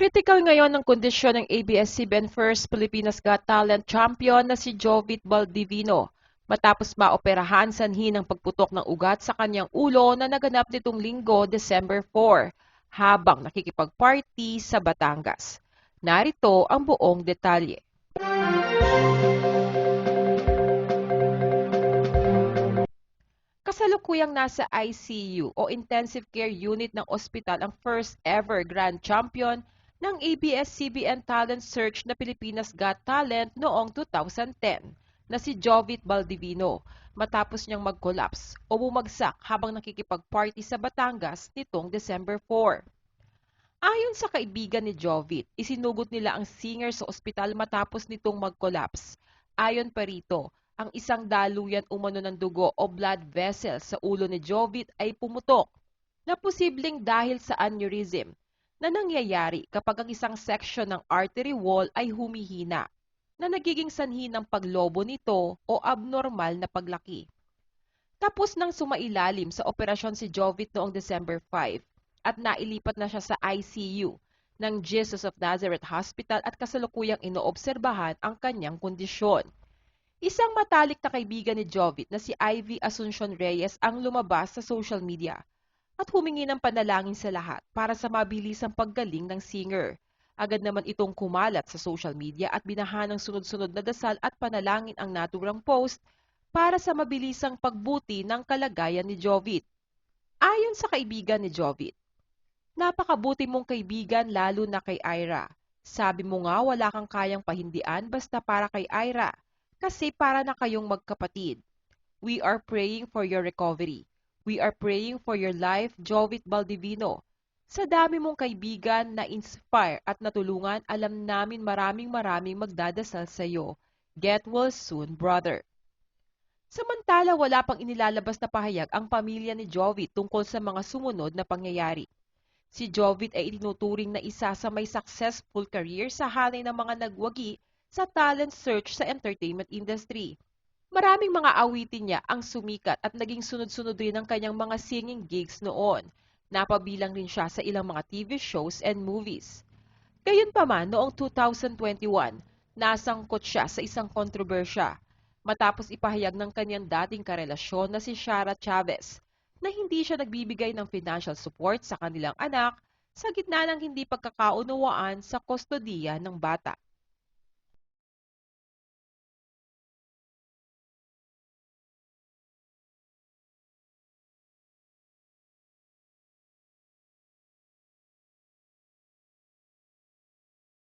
Critical ngayon ang kondisyon ng ABS-CBN First Pilipinas Got Talent champion na si Jovit Baldivino matapos maoperahan sanhi ng pagputok ng ugat sa kanyang ulo na naganap nitong linggo, December 4, habang nakikipag-party sa Batangas. Narito ang buong detalye. Kasalukuyang nasa ICU o Intensive Care Unit ng ospital ang first ever grand champion ng ABS-CBN Talent Search na Pilipinas Got Talent noong 2010 na si Jovit Baldivino matapos niyang mag-collapse o bumagsak habang nakikipag-party sa Batangas nitong December 4. Ayon sa kaibigan ni Jovit, isinugod nila ang singer sa ospital matapos nitong mag-collapse. Ayon pa rito, ang isang daluyan umano ng dugo o blood vessel sa ulo ni Jovit ay pumutok na posibleng dahil sa aneurysm na nangyayari kapag ang isang section ng artery wall ay humihina na nagiging sanhi ng paglobo nito o abnormal na paglaki. Tapos nang sumailalim sa operasyon si Jovit noong December 5 at nailipat na siya sa ICU ng Jesus of Nazareth Hospital at kasalukuyang inoobserbahan ang kanyang kondisyon. Isang matalik na kaibigan ni Jovit na si Ivy Asuncion Reyes ang lumabas sa social media at humingi ng panalangin sa lahat para sa mabilisang paggaling ng singer. Agad naman itong kumalat sa social media at binahan ng sunod-sunod na dasal at panalangin ang naturang post para sa mabilisang pagbuti ng kalagayan ni Jovit. Ayon sa kaibigan ni Jovit, Napakabuti mong kaibigan lalo na kay Ira. Sabi mo nga wala kang kayang pahindian basta para kay Ira kasi para na kayong magkapatid. We are praying for your recovery. We are praying for your life, Jovit Baldivino. Sa dami mong kaibigan na inspire at natulungan, alam namin maraming maraming magdadasal sa iyo. Get well soon, brother. Samantala, wala pang inilalabas na pahayag ang pamilya ni Jovit tungkol sa mga sumunod na pangyayari. Si Jovit ay itinuturing na isa sa may successful career sa hanay ng mga nagwagi sa talent search sa entertainment industry. Maraming mga awitin niya ang sumikat at naging sunod-sunod rin ang kanyang mga singing gigs noon. Napabilang rin siya sa ilang mga TV shows and movies. Gayunpaman, noong 2021, nasangkot siya sa isang kontrobersya matapos ipahayag ng kanyang dating karelasyon na si Shara Chavez na hindi siya nagbibigay ng financial support sa kanilang anak sa gitna ng hindi pagkakaunawaan sa kustodiya ng bata.